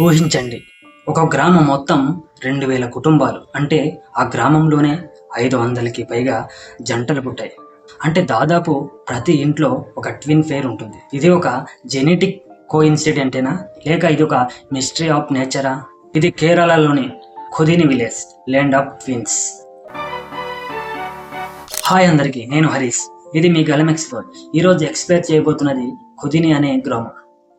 ఊహించండి. ఒక గ్రామం మొత్తం రెండు వేల కుటుంబాలు. అంటే ఆ గ్రామంలోనే ఐదు వందలకి పైగా జంటలు పుట్టాయి. అంటే దాదాపు ప్రతి ఇంట్లో ఒక ట్విన్ ఫేర్ ఉంటుంది. ఇది ఒక జెనెటిక్ కో ఇన్సిడెంటేనా లేక ఇది ఒక మిస్టరీ ఆఫ్ నేచరా? ఇది కేరళలోని Kodinhi village land of twins. Hi అందరికీ నేను హరీష్. ఇది మీ గలం ఎక్స్ప్లోర్ ఈరోజు ఎక్స్ప్లోర్ చేయబోతున్నది ఖుదిని అనే గ్రామం.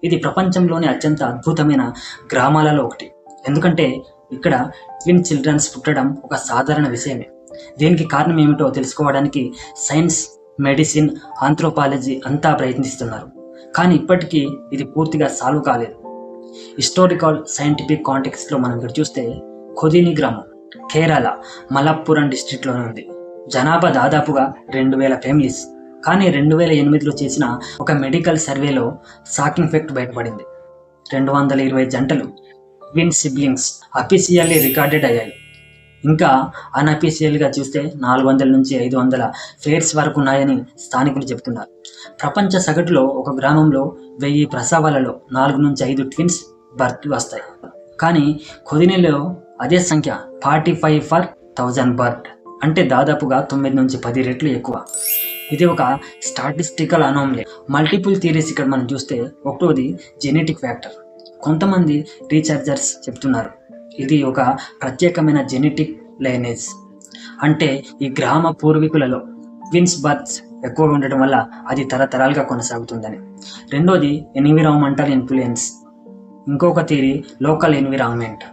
ఇది ప్రపంచంలోని అత్యంత అద్భుతమైన గ్రామాలలో ఒకటి. ఎందుకంటే ఇక్కడ ట్విన్ చిల్డ్రన్స్ పుట్టడం ఒక సాధారణ విషయమే. దీనికి కారణం ఏమిటో తెలుసుకోవడానికి సైన్స్ మెడిసిన్ ఆంథ్రోపాలజీ అంతా ప్రయత్నిస్తున్నారు. కానీ ఇప్పటికీ ఇది పూర్తిగా సాల్వ్ కాలేదు. హిస్టారికల్ సైంటిఫిక్ కాంటెక్స్లో మనం ఇక్కడ చూస్తే కొదిని గ్రామం కేరళ మలప్పురం డిస్టిక్లోనే ఉంది. జనాభా దాదాపుగా రెండు వేల ఫ్యామిలీస్. కానీ రెండు వేల ఎనిమిదిలో చేసిన ఒక మెడికల్ సర్వేలో షాకింగ్ ఎఫెక్ట్ బయటపడింది. రెండు వందల ఇరవై జంటలు ట్విన్ సిబ్లింగ్స్ అఫీషియల్లీ రికార్డెడ్ అయ్యాయి. ఇంకా అన్అఫీషియల్గా చూస్తే నాలుగు వందల నుంచి ఐదు వందల ఫేర్స్ వరకు ఉన్నాయని స్థానికులు చెబుతున్నారు. ప్రపంచ సగటులో ఒక గ్రామంలో వెయ్యి ప్రసవాలలో నాలుగు నుంచి ఐదు ట్విన్స్ బర్త్ వస్తాయి. కానీ కొదినేలో అదే సంఖ్య forty five for thousand birth అంటే దాదాపుగా తొమ్మిది నుంచి పది రెట్లు ఎక్కువ. ఇది ఒక స్టాటిస్టికల్ అనామలీ మల్టిపుల్ థియరీస్ ఇక్కడ మనం చూస్తే ఒకటోది జెనెటిక్ ఫ్యాక్టర్ కొంతమంది రీఛార్జర్స్ చెప్తున్నారు. ఇది ఒక ప్రత్యేకమైన జెనెటిక్ లైనేజ్ అంటే ఈ గ్రామ పూర్వీకులలో ట్విన్స్ బర్త్స్ ఎక్కువగా ఉండటం వల్ల అది తరతరాలుగా కొనసాగుతుందని. రెండోది ఎన్విరాన్మెంటల్ ఇన్ఫ్లుయెన్స్ ఇంకొక థియరీ లోకల్ ఎన్విరాన్మెంట్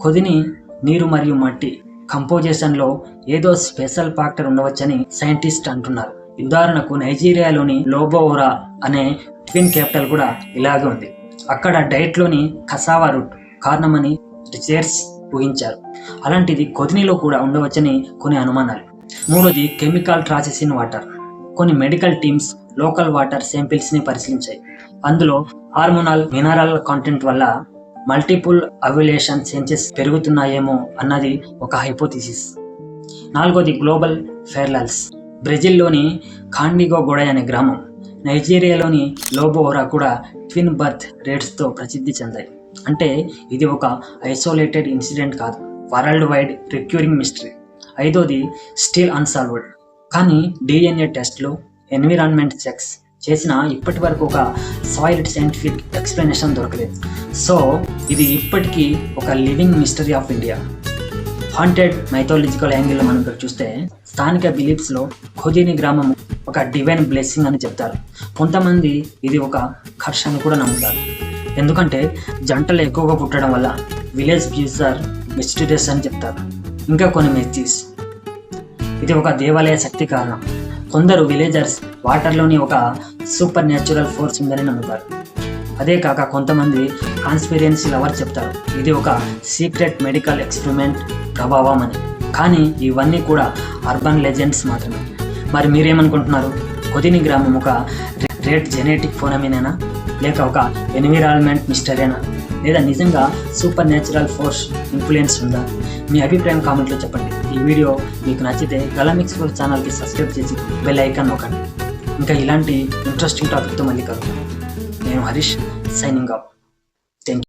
కొదిని నీరు మరియు మట్టి కంపోజిషన్లో ఏదో స్పెషల్ ఫ్యాక్టర్ ఉండవచ్చని సైంటిస్ట్ అంటున్నారు. ఉదాహరణకు నైజీరియాలోని లోబోరా అనే ట్విన్ క్యాపిటల్ కూడా ఇలాగే ఉంది. అక్కడ డైట్లోని కసావా రూట్ కారణమని రిసెర్చ్ ఊహించారు. అలాంటిది కొదినిలో కూడా ఉండవచ్చని కొన్ని అనుమానాలు. మూడోది కెమికల్ ట్రాసెస్ ఇన్ వాటర్. కొన్ని మెడికల్ టీమ్స్ లోకల్ వాటర్ శాంపిల్స్ని పరిశీలించాయి. అందులో హార్మోనల్ మినరల్ కాంటెంట్ వల్ల మల్టిపుల్ అవ్యులేషన్ సెన్సెస్ పెరుగుతున్నాయేమో అన్నది ఒక హైపోథిసిస్. నాలుగోది గ్లోబల్ ఫెర్లల్స్ బ్రెజిల్లోని ఖాండిగో గొడై అనే గ్రామం నైజీరియాలోని లోబోరా కూడా ట్విన్ బర్త్ రేట్స్తో ప్రసిద్ధి చెందాయి. అంటే ఇది ఒక ఐసోలేటెడ్ ఇన్సిడెంట్ కాదు వరల్డ్ వైడ్ రిక్యూరింగ్ మిస్టరీ. ఐదోది స్టిల్ అన్సాల్వ్డ్. కానీ డిఎన్ఏ టెస్ట్లు ఎన్విరాన్మెంట్ చెక్స్ చేసిన ఇప్పటి వరకు ఒక సాయిల్డ్ సైంటిఫిక్ ఎక్స్ప్లెనేషన్ దొరకలేదు. సో ఇది ఇప్పటికీ ఒక living mystery of India. Haunted mythological యాంగిల్లో మనం ఇక్కడ చూస్తే స్థానిక బిలీఫ్స్లో ఖుదీని గ్రామం ఒక డివైన్ బ్లెస్సింగ్ అని చెప్తారు. కొంతమంది ఇది ఒక కర్ష అని కూడా నమ్ముతారు. ఎందుకంటే జంటలు ఎక్కువగా పుట్టడం వల్ల విలేజ్ వ్యూస్ ఆర్ మిస్టీరియస్ అని చెప్తారు. ఇంకా కొన్ని మెస్టీస్ ఇది ఒక దేవాలయ శక్తి కారణం. కొందరు విలేజర్స్ వాటర్లోని ఒక సూపర్ న్యాచురల్ ఫోర్స్ ఉందని నమ్ముతారు. అదే కాక కొంతమంది కాన్స్పిరియన్సీ లవర్ చెప్తారు. ఇది ఒక సీక్రెట్ మెడికల్ ఎక్స్పెరిమెంట్ ప్రభావం అని. కానీ ఇవన్నీ కూడా అర్బన్ లెజెండ్స్ మాత్రమే. మరి మీరేమనుకుంటున్నారు? కొదిని గ్రామం ఒక రేట్ జెనెటిక్ ఫోనమీనేనా లేక ఒక ఎన్విరాన్మెంట్ మిస్టరేనా లేదా నిజంగా సూపర్ న్యాచురల్ ఫోర్స్ ఇన్ఫ్లుయెన్స్ ఉందా? మీ అభిప్రాయం కామెంట్లో చెప్పండి. ఈ వీడియో మీకు నచ్చితే గలమిక్స్ ఫోర్ ఛానల్కి సబ్స్క్రైబ్ చేసి బెల్ ఐకాన్ నొక్కండి. ఇంకా ఇలాంటి ఇంట్రెస్టింగ్ టాపిక్తో మళ్ళీ కలుగుతాను నేను హరీష్ సైనింగ్ ఆఫ్